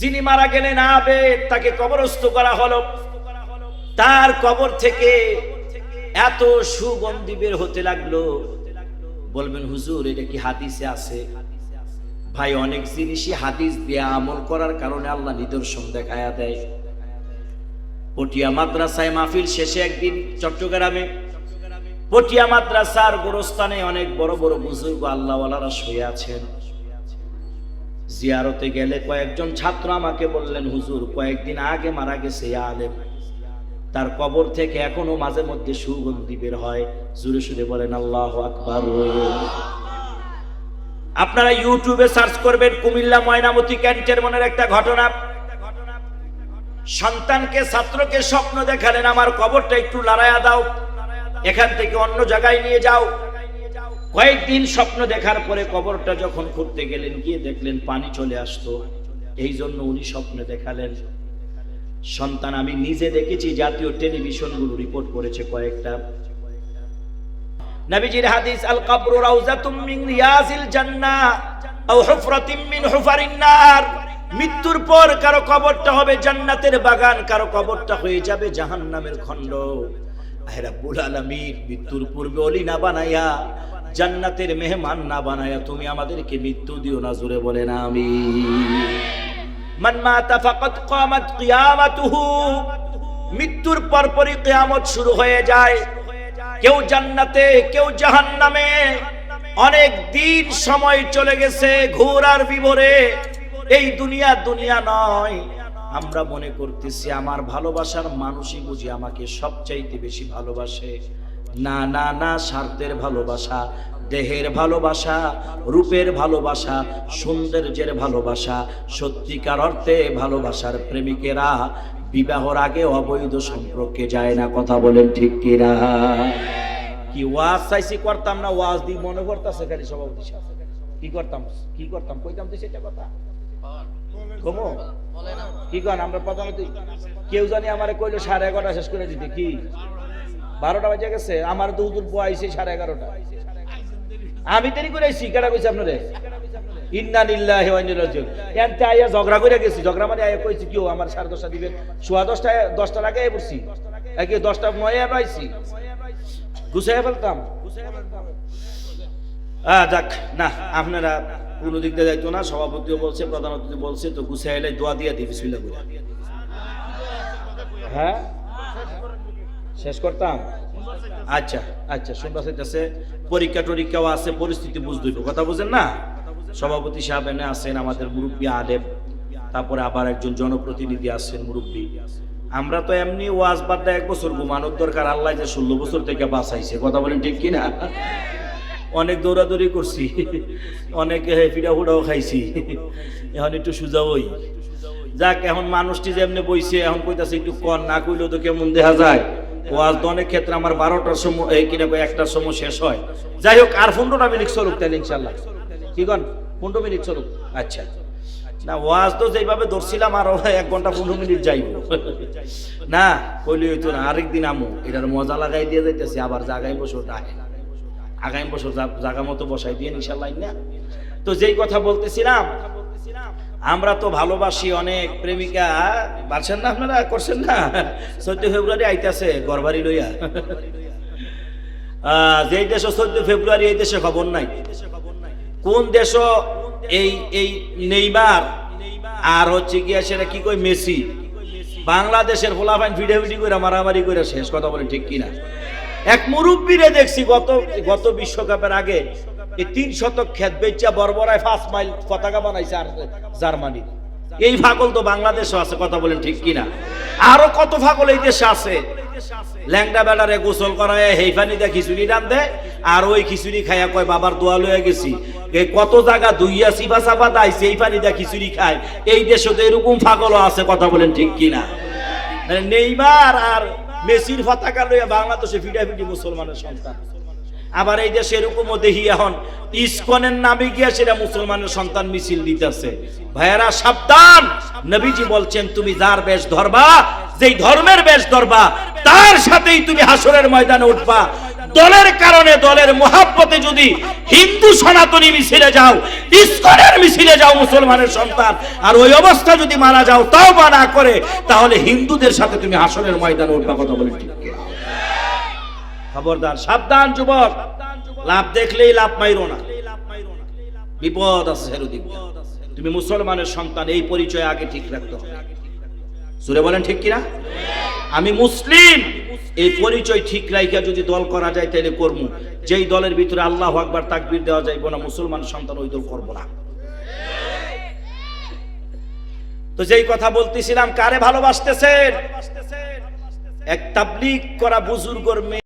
যিনি মারা গেলেন আবে তাকে কবরস্থ করা হলো। তার কবর থেকে এত সুগন্ধি বের হতে লাগল। বলবেন, হুজুর, এটা কি হাদিসে আছে? ভাই, অনেক জিনিসই হাদিস দিয়ে আমল করার কারণে আল্লাহ নিদর্শন দেখায়া দেয়। পটিয়া মাদ্রাসায় মাহফিল শেষে একদিন চট্টগ্রামে, পটিয়া মাদ্রাসার গোরস্থানে অনেক বড় বড় বুজুর্গ আল্লাহওয়ালারা শুয়ে আছেন। জিয়ারতে গেলে কয়েকজন ছাত্র আমাকে বললেন, হুজুর, কয়েকদিন আগে মারা গেছে আলেম। তার কবর থেকে এখনও মাঝে মধ্যে সুগন্ধি বের হয়। জুড়ে সুরে বলেন, আল্লাহ আকবার। আপনারা ইউটিউবে সার্চ করবেন কুমিল্লা ময়নামতি ক্যান্টের মনের একটা ঘটনা। সন্তানকে, ছাত্রকে স্বপ্ন দেখালেন, আমার কবরটা একটু লড়াইয়া দাও। এখান থেকে অন্য জায়গায় নিয়ে যাও। কয়েকদিন স্বপ্ন দেখার পরে কবরটা যখন খুঁড়তে গেলেন, গিয়ে দেখলেন পানি চলে আসতো। এই জন্য উনি স্বপ্নে দেখালেন। সন্তান, আমি নিজে দেখেছি, জাতীয় টেলিভিশনগুলো রিপোর্ট করেছে কয়েকটা। নবীজির হাদিস, আল কবরু রাউজাতুম মিন রিয়াজিল জান্নাহ আও হুফরাতিম হুফারিন নার। মৃত্যুর পর কারও কবরটা হবে জান্নাতের বাগান, কারও কবরটা হয়ে যাবে জাহান্নামের খণ্ড। আহে রাব্বুল আলামিন, মৃত্যুর পূর্বে অলি না বানাইয়া জান্নাতের মেহমান না বানাইয়া তুমি আমাদেরকে মৃত্যু দিও না, জোরে বলে না আমি মৃত্যুর পরপরই কিয়ামত শুরু হয়ে যায়। কেউ জান্নাতে, কেউ জাহান্নামে। অনেক দিন সময় চলে গেছে ঘোরার বিবরে। এই দুনিয়া দুনিয়া নয়। আমরা মনে করতেছি, আমার ভালোবাসার মানুষই বুঝি আমাকে সবচাইতে বেশি ভালোবাসে। না না না, স্বার্থের ভালোবাসা, দেহের ভালোবাসা, রূপের ভালোবাসা, সৌন্দর্যের ভালোবাসা, সত্যিকার অর্থে ভালোবাসার প্রেমিকেরা বিবাহর আগে অবৈধ সম্পর্কে যায় না, কথা বলেন ঠিক কিনা? কি ওয়াজ চাইছি করতাম না, ওয়াজ দি মনে করতেছে খালি সভাপতি। কি করতাম কি করতাম? কইতাম তো সেটা কথা। কি কেউ জানি আমার কইলো সাড়ে এগারোটা শেষ করে দিতে, কি? বারোটা বাজে গেছে আমার তো বুয়া আইছে সাড়ে এগারোটা। আমি দেরি করে আইছি কেটা কইছি আপনারে? ইন্না এনতে আইয়া ঝগড়া করে গেছি ঝগড়া মানে আইয়া কইছি কিও আমার সাড়ে দশটা দিবেন। সোয়া দশটা দশটার আগে আইয়া পড়ছি। একে দশটা নয় ফেলতাম। আহ, যাক না আপনারা কোনো দিক দিয়ে যাইতো না সভাপতিও বলছে প্রধান অতিথি বলছে তো গুছাই এলে দোয়া দিয়ে দিই বিসমিল্লাহ হ্যাঁ? শেষ করতাম? আচ্ছা আচ্ছা শুনবা চাইতেছে পরীক্ষা টরীক্ষাও আছে, পরিস্থিতি বুঝতে কথা বুঝেন না? সভাপতি সাহেব এনে আছেন আমাদের মুরব্বী আলেম। তারপরে আবার একজন জনপ্রতিনিধি আছেন মুরব্বী। আমরা তো এমনি ওয়াজ বাদ এক বছর ঘুমানোর দরকার, আল্লাহ যে ষোলো বছর থেকে বাঁচাইছে। কথা বলেন ঠিক কিনা? অনেক দৌড়াদৌড়ি করছি, অনেক ফিডা ফুডাও খাইছি। এখন একটু সুজা হই। যাক, এখন মানুষটি যেমনি বইছে, এখন কইতাছে একটু কর না কইলেও তো কেমন দেখা যায়। ওয়াজ তো অনেক ক্ষেত্রে আমার বারোটার সময়, এই কিনা একটার সময় শেষ হয়। যাই হোক, আর পনেরোটা মিনিট চলুক তাহলে ইনশাল্লাহ কি কন? পনেরো মিনিট চলুক। আচ্ছা। না, ওয়াজ তো যেভাবে ধরছিলাম, আরও এক ঘণ্টা পনেরো মিনিট যাইব। না, কইলে হইতো না আরেকদিন আমু, এটার মজা লাগাই দিয়ে যাইতেছে, আবার জাগাই বসে না আগামী বছর জাগা মতো বসাই দিয়ে ইনশাল্লাহ না? তো যেই কথা বলতেছিলাম আমরা তো ভালোবাসি অনেক প্রেমিকা। পারছেন না আপনারা? করছেন না? চোদ্দ ফেব্রুয়ারি আইতাছে গড়বাড়ি লইয়া। যেই দেশ চোদ্দ ফেব্রুয়ারি এই দেশে খবর নাই। কোন দেশ এই এই নেইমার আর হচ্ছে গিয়া সেটা কি কই মেসি? বাংলাদেশের ফোলাফাইন ভিডিও করে মারামারি করে শেষ, কথা বলে ঠিক কিনা? এক মুরব্বীরে দেখছি গত গত বিশ্বকাপের আগে এই তিন শতক খেত বেচা মাইল পতাকা বানাইছে আর জার্মানি। এই ফাগল তো বাংলাদেশও আছে, কথা বলেন ঠিক কিনা? আরও কত ফাগল এই দেশে আছে? ল্যাংডা বেড়ারে গোসল করায় খিচুড়ি রান আর ওই খিচুড়ি খাইয়া কয়, বাবার দোয়া লয়ে গেছি। কত জায়গা দুইয়া সিবা চাপা দাইছে এই পানিতে খিচুড়ি খায়। এই দেশে তো এরকম ফাগলও আছে, কথা বলেন ঠিক কিনা? মানে নেইমার আর মেসির পতাকা লইয়া বাংলাদেশে ফিডাফিডি মুসলমানের সন্তান। আবার এই দেশে এরকমও দেখি এখন ইসকনের নামে গিয়া সেটা মুসলমানের সন্তান মিছিল দিতেছে। ভাইয়ারা, সাবধান! নবীজি বলছেন, তুমি যার বেশ ধরবা, যেই ধর্মের বেশ ধরবা, তার সাথেই তুমি হাসরের ময়দানে উঠবা। দলের কারণে, দলের মহাব্বতে যদি হিন্দু সনাতনী মিছিলে যাও, ইস্কনের মিছিলে যাও মুসলমানের সন্তান, আর ওই অবস্থা যদি মারা যাও তাও বা না করে, তাহলে হিন্দুদের সাথে তুমি হাসনের ময়দানে উঠবা, কথা বলে ঠিক? খবরদার, সাবধান যুবক। লাভ দেখলেই লাভ মাইরো না। বিপদ আছে তুমি মুসলমানের সন্তান, এই পরিচয় আগে ঠিক রাখতে হবে। সুরে বলেন, ঠিক কিনা? আমি মুসলিম। এই পরিচয় ঠিক রাইখা যদি দল করা যায় তাহলে করব যেই দলের ভিতরে আল্লাহ আকবার তাকবীর দেওয়া যাইব না, মুসলমান সন্তান ওই দল করব না। তো যেই কথা বলতেছিলাম, কারে ভালোবাসতেছেন? এক তাবলিগ করা বুজুর্গর মেয়ে